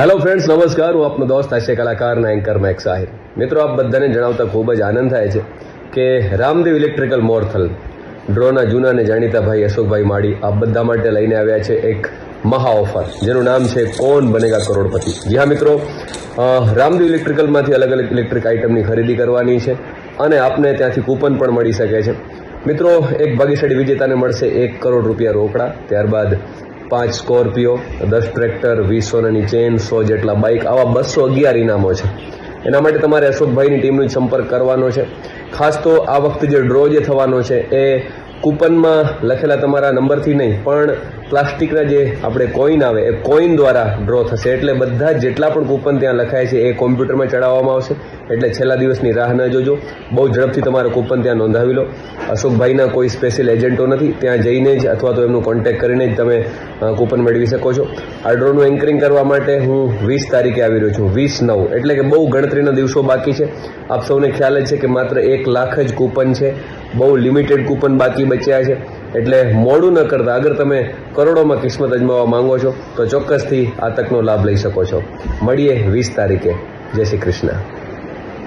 Hello friends નમસ્કાર. હું આપનો દોસ્ત હાસ્ય કલાકાર અને એન્કર મેક સાહિર મિત્રો, આપ બધાને જણાવતા ખૂબ જ આનંદ થાય છે કે રામદેવ ઇલેક્ટ્રિકલ મોરથલ ડ્રોના જૂના અને જાણીતા ભાઈ અશોકભાઈ માળી આ બધા માટે લઈને આવ્યા છે એક મહા ઓફર જેનું નામ છે કોણ બનેગા કરોડપતિ. જી હા મિત્રો રામદેવ ઇલેક્ટ્રિકલમાંથી અલગ અલગ ઇલેક્ટ્રિક આઇટમની ખરીદી કરવાની છે અને આપને ત્યાંથી કૂપન પણ મળી શકે છે. મિત્રો, એક ભાગ્યશાળી વિજેતાને મળશે એક કરોડ રૂપિયા રોકડા. ત્યારબાદ પાંચ સ્કોર્પિયો, દસ ટ્રેક્ટર, વીસ સોનાની ચેન, સો જેટલા બાઇક આવા બસો અગિયાર ઇનામો છે. એના માટે તમારે અશોકભાઈની ટીમનો સંપર્ક કરવાનો છે. ખાસ તો આ વખતે જે ડ્રો જે થવાનો છે, એ કૂપનમાં લખેલા તમારા નંબરથી નહીં, પણ પ્લાસ્ટિકના જે આપણે કોઈન આવે, એ કોઈન દ્વારા ડ્રો થશે. એટલે બધા જેટલા પણ કૂપન ત્યાં લખાય છે, એ કોમ્પ્યુટરમાં ચડાવવામાં આવશે. એટલે છેલ્લા દિવસની રાહ ન જોજો. બહુ ઝડપથી તમારે કૂપન ત્યાં નોંધાવી લો. અશોકભાઈના કોઈ સ્પેશિયલ એજન્ટો નથી. ત્યાં જઈને જ અથવા તો એમનો કોન્ટેક્ટ કરીને જ તમે કૂપન મેળવી શકો છો. આ ડ્રોનું એન્કરિંગ કરવા માટે હું વીસ તારીખે આવી રહ્યો છું. વીસ નવ. એટલે કે બહુ ગણતરીના દિવસો બાકી છે. આપ સૌને ખ્યાલ જ છે કે માત્ર એક લાખ જ કૂપન છે. બહુ લિમિટેડ કૂપન બાકી બચ્યા છે. એટલે મોડું ન કરતા. અગર તમે કરોડોમાં કિસ્મત અજમાવવા માંગો છો, તો ચોક્કસથી આ તકનો લાભ લઈ શકો છો. મળીએ વીસ તારીખે. જય શ્રી કૃષ્ણ.